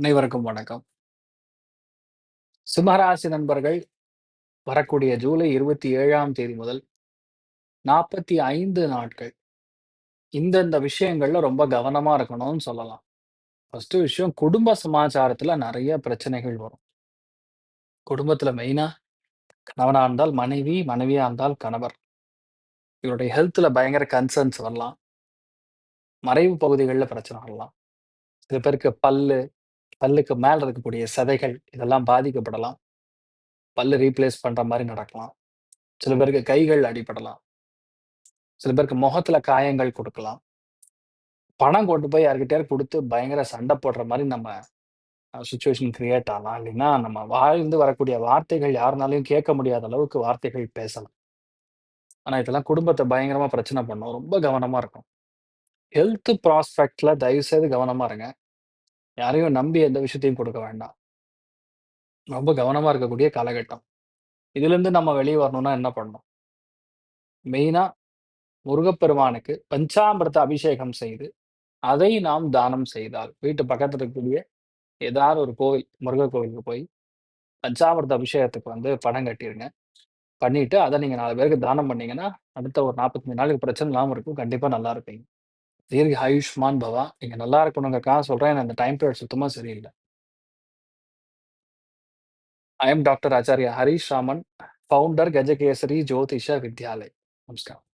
அனைவருக்கும் வணக்கம். சிம்மராசி நண்பர்கள் வரக்கூடிய ஜூலை 27ஆம் தேதி முதல் 45 நாட்கள் இந்தந்த விஷயங்கள்ல ரொம்ப கவனமா இருக்கணும்னு சொல்லலாம். ஃபர்ஸ்ட் விஷயம் குடும்ப சமாச்சாரத்துல நிறைய பிரச்சனைகள் வரும். குடும்பத்துல மெயினா கணவனா இருந்தால் மனைவி, மனைவியா இருந்தால் கணவர். இவருடைய ஹெல்த்ல பயங்கர கன்சர்ன்ஸ் வரலாம். மறைவு பகுதிகளில் பிரச்சனை வரலாம். சில பேருக்கு பல்லு, பல்லுக்கு மேல இருக்கக்கூடிய சதைகள் இதெல்லாம் பாதிக்கப்படலாம். பல்லு ரீப்ளேஸ் பண்ற மாரி நடக்கலாம். சில பேருக்கு கைகள் அடிபடலாம். சில பேருக்கு முகத்துல காயங்கள் குடுக்கலாம். பணம் கொண்டு போய் யார்கிட்டயாவது குடுத்து பயங்கர சண்ட போடுற மாரி நம்ம சிச்சுவேஷன் கிரியேட் ஆகலாம். இல்லைன்னா நம்ம வாயிலிருந்து வரக்கூடிய வார்த்தைகள் யாருனாலயும் கேட்க முடியாத அளவுக்கு வார்த்தைகள் பேசலாம். ஆனா இதெல்லாம் குடும்பத்த பயங்கரமா பிரச்சனை பண்ணும். ரொம்ப கவனமா இருக்கணும். ஹெல்த் ப்ராஸ்பெக்ட்ல தயவுசெய்து கவனமா இருங்க. யாரையும் நம்பி எந்த விஷயத்தையும் கொடுக்க வேண்டாம். ரொம்ப கவனமாக இருக்கக்கூடிய காலகட்டம். இதுலேருந்து நம்ம வெளியே வரணும்னா என்ன பண்ணணும்? மெயினாக முருகப்பெருமானுக்கு பஞ்சாமிர்த அபிஷேகம் செய்து, அதை நாம் தானம் செய்தால், வீட்டு பக்கத்தில் இருக்கக்கூடிய ஏதாவது ஒரு கோவில், முருக கோவிலுக்கு போய் பஞ்சாமிர்த அபிஷேகத்துக்கு வந்து பணம் கட்டிடுங்க பண்ணிட்டு அதை நீங்கள் நாலு பேருக்கு தானம் பண்ணீங்கன்னா, அடுத்த ஒரு 45 நாளுக்கு பிரச்சனை இல்லாமல் இருக்கும். கண்டிப்பாக நல்லா இருப்பீங்க. தீர்க்க ஆயுஷ்மான் பவா. நீங்க நல்லா இருக்கணுங்கிறக்காக சொல்றேன். எனக்கு அந்த டைம் பீரியட் சுத்தமா சரியில்லை I am doctor Acharya Harish Raman, founder Gajakesari Jyotisha Vidyalaya. நமஸ்காரம்.